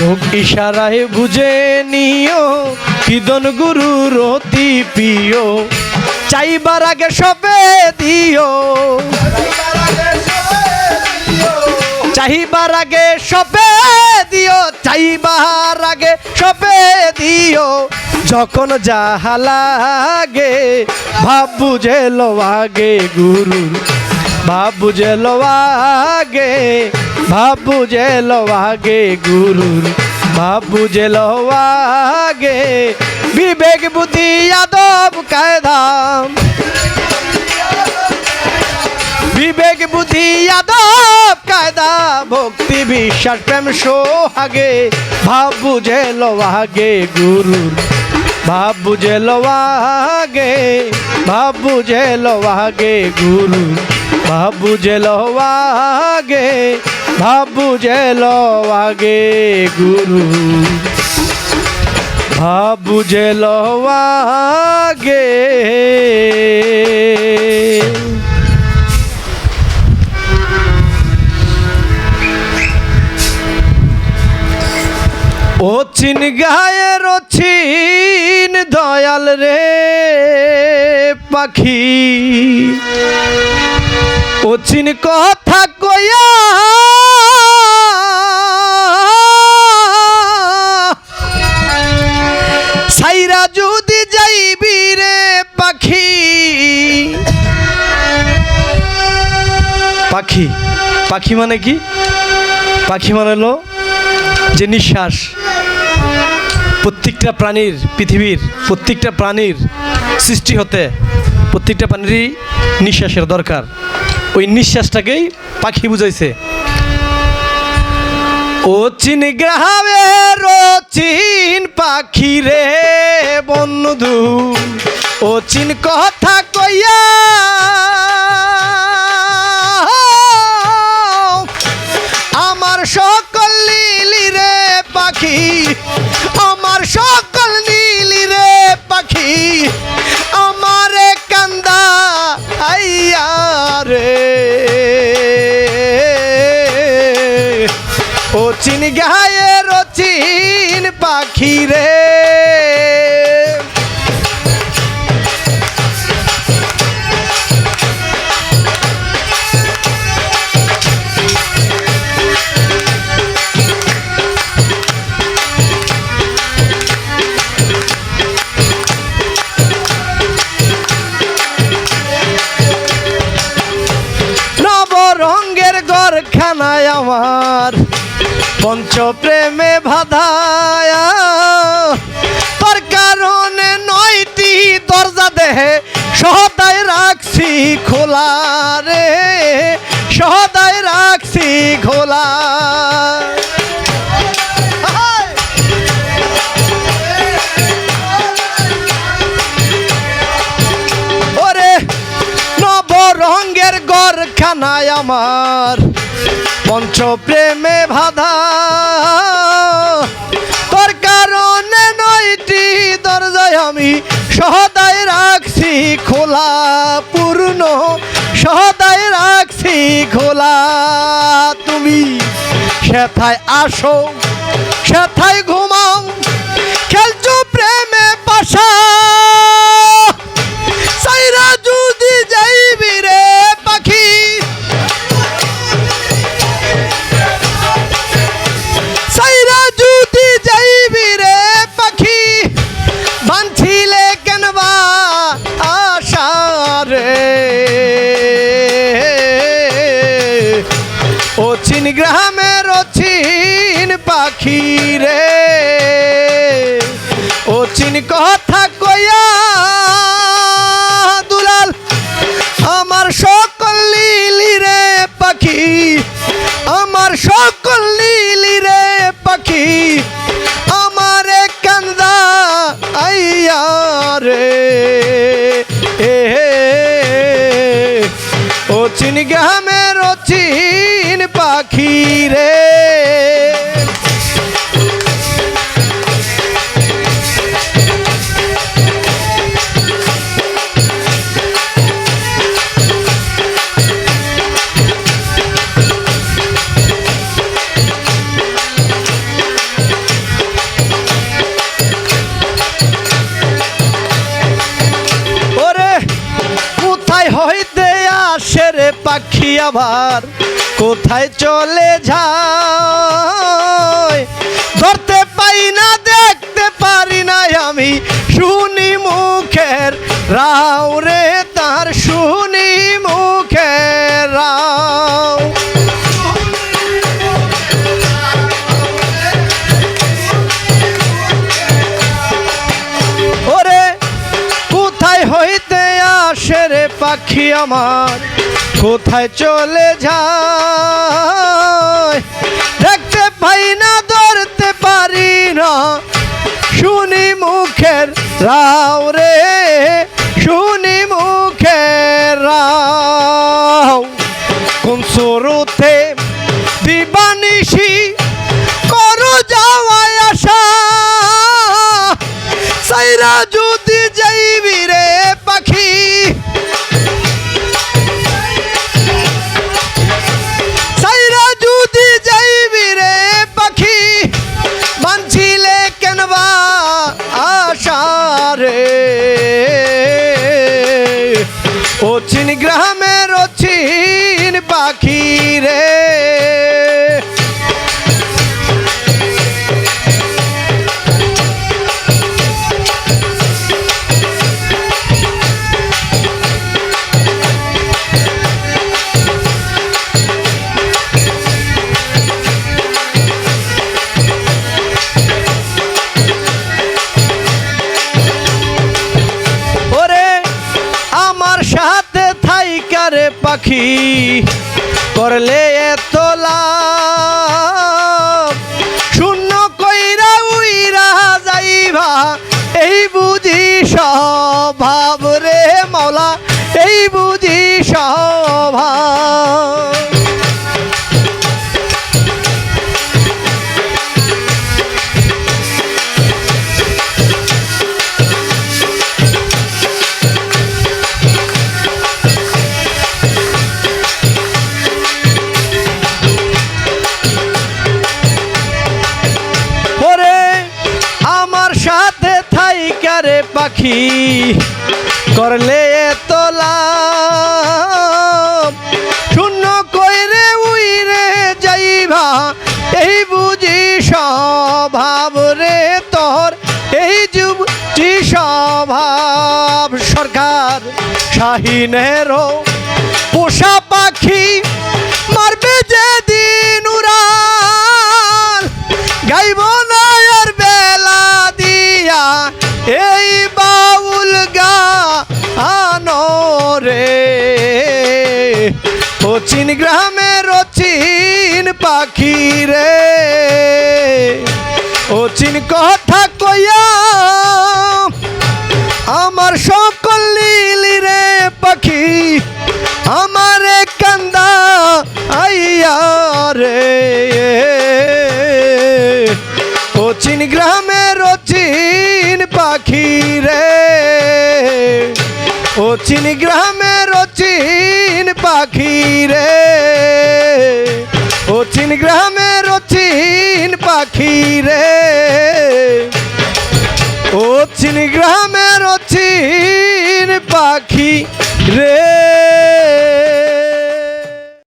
চোখ ইশারায় বুঝে নিও কিদন গুরুর অতি প্রিয়? চাইবার আগে সবে দিও। চাইবার আগে সবে দিও, চাইবার আগে সবে দিও। যখন যাহা লাগে ভাব বুঝে লো আগে গুরুর ভাব বুঝে আগে ভাব বুঝে আগে গুরুর। ভাব বুঝে আগে, বিবেক, বুদ্ধি যাদব কায়দাম বিবেক, বুদ্ধি যাদব কায়দা, ভক্তি, বিশ্বাস, প্রেম, সোহাগে। ভাব বুঝে লোয়াগে গুরুর। ভাব বুঝে লোয়াগে ভাব বুঝে ভাব বুঝে লোয়াগে ভাব বুঝে লোয়াগে গুরু। ভাব বুঝে লোয়াগে ও চিন গায়ের ও চিন দয়াল রে পাখি। ও চিন কথা কয়া সাইরা যদি যাইবি রে পাখি পাখি পাখি মানে কি? পাখি মানে হলো যে নিঃশ্বাস। প্রত্যেকটা প্রাণীর, পৃথিবীর প্রত্যেকটা প্রাণীর সৃষ্টি হতে প্রত্যেকটা প্রাণীরই নিঃশ্বাসের দরকার। ওই নিঃশ্বাসটাকেই পাখি বুঝাইছে। ও চিন গ্রামের চিন পাখি রে বন্ধু, ও চিন কথা কইয়া। আমার সকল নীলি রে পাখি ও চিন গায়ের ও চিন পাখি রে। প্রেমে বাধায়া, তোর কারণে নয়টি দরজা দেহে সহদায় রাখছি খোলা রে, সহদায় রাখছি খোলা। ওরে নবরঙ্গের গরখানায় আমার পঞ্চ সহদায় রাখছি খোলা পূর্ণ, সহদায় রাখছি খোলা। তুমি সেথায় আসো, সেথায় ঘুমাও, খেলছো প্রেমে পাশা। ও পাখি রে আবার কোথায় চলে যায়? ধরতে পাই না দেখতে পাখি আমার কোথায় চলে যায়? দেখতে পাই না, ধরতে পারি না। শুনি মুখের রাও রে চিন পাখি করলে এত লাভ। শূন্য কইরে উইরে যাইবা, এই বুঝি স্বভাব রে তোর, এই যুব স্বভাব। সরকার শাহিনেরও পোষা পাখি ও চিন গ্রামের ও চিন পাখি রে। ও চিন কথা কইয়া, আমার সকল নীলি রে পাখি, আমার কান্দা আইয়া রে। ও চিন গ্রামের ও চিন পাখি রে। ও চিন গ্রামের ও চিন পাখি রে। ও চিন গ্রামের ও চিন পাখি রে। ও চিন গ্রামের ও চিন পাখি রে।